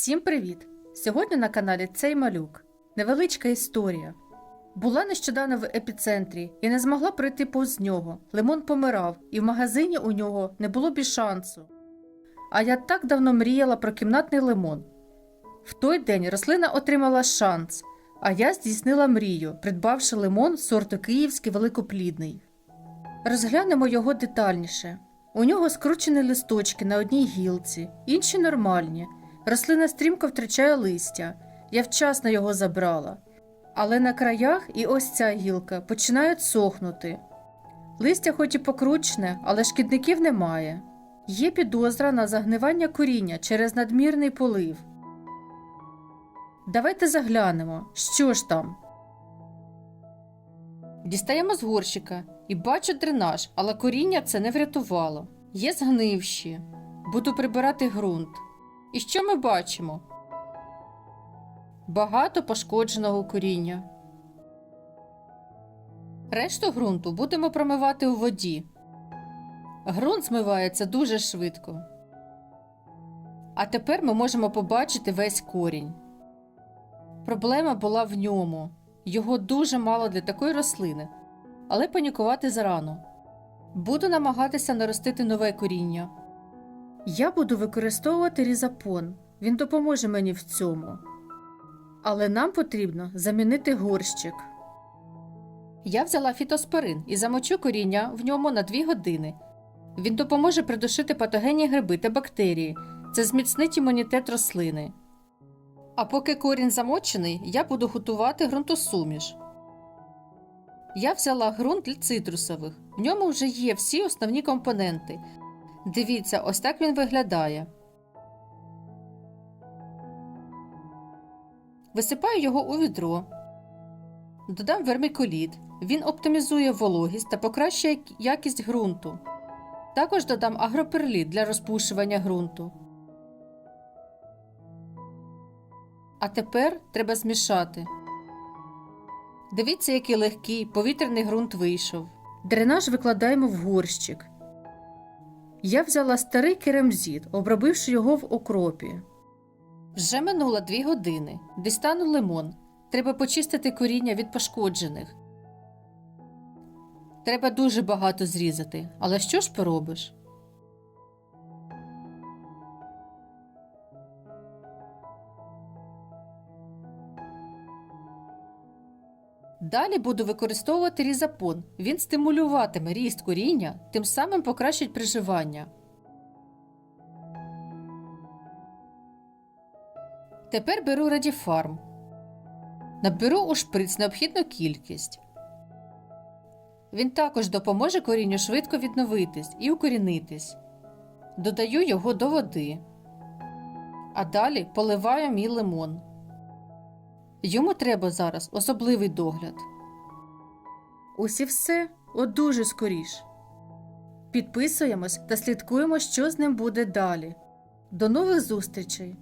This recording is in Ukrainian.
Всім привіт! Сьогодні на каналі Цей малюк. Невеличка історія. Була нещодавно в епіцентрі і не змогла пройти повз нього. Лимон помирав, і в магазині у нього не було б шансу. А я так давно мріяла про кімнатний лимон. В той день рослина отримала шанс, а я здійснила мрію, придбавши лимон сорту київський великоплідний. Розглянемо його детальніше. У нього скручені листочки на одній гілці, інші нормальні. Рослина стрімко втрачає листя. Я вчасно його забрала. Але на краях і ось ця гілка починають сохнути. Листя хоч і покручне, але шкідників немає. Є підозра на загнивання коріння через надмірний полив. Давайте заглянемо, що ж там. Дістаємо з горщика і бачу дренаж, але коріння це не врятувало. Є згнивші. Буду прибирати ґрунт. І що ми бачимо? Багато пошкодженого коріння. Решту ґрунту будемо промивати у воді. Ґрунт змивається дуже швидко. А тепер ми можемо побачити весь корінь. Проблема була в ньому. Його дуже мало для такої рослини, але панікувати зарано. Буду намагатися наростити нове коріння. Я буду використовувати різапон. Він допоможе мені в цьому. Але нам потрібно замінити горщик. Я взяла фітоспорин і замочу коріння в ньому на 2 години. Він допоможе придушити патогенні гриби та бактерії. Це зміцнить імунітет рослини. А поки корінь замочений, я буду готувати ґрунтосуміш. Я взяла ґрунт для цитрусових. В ньому вже є всі основні компоненти. Дивіться, ось так він виглядає. Висипаю його у відро. Додам вермикуліт. Він оптимізує вологість та покращує якість ґрунту. Також додам агроперліт для розпушування ґрунту. А тепер треба змішати. Дивіться, який легкий повітряний ґрунт вийшов. Дренаж викладаємо в горщик. Я взяла старий керамзіт, обробивши його в окропі. Вже минуло дві години. Дістану лимон. Треба почистити коріння від пошкоджених. Треба дуже багато зрізати, але що ж поробиш? Далі буду використовувати різапон. Він стимулюватиме ріст коріння, тим самим покращить приживання. Тепер беру Радіфарм. Наберу у шприц необхідну кількість. Він також допоможе корінню швидко відновитись і укорінитись. Додаю його до води. А далі поливаю мій лимон. Йому треба зараз особливий догляд. Ось і все от дуже скоріш. Підписуємось та слідкуємо, що з ним буде далі. До нових зустрічей!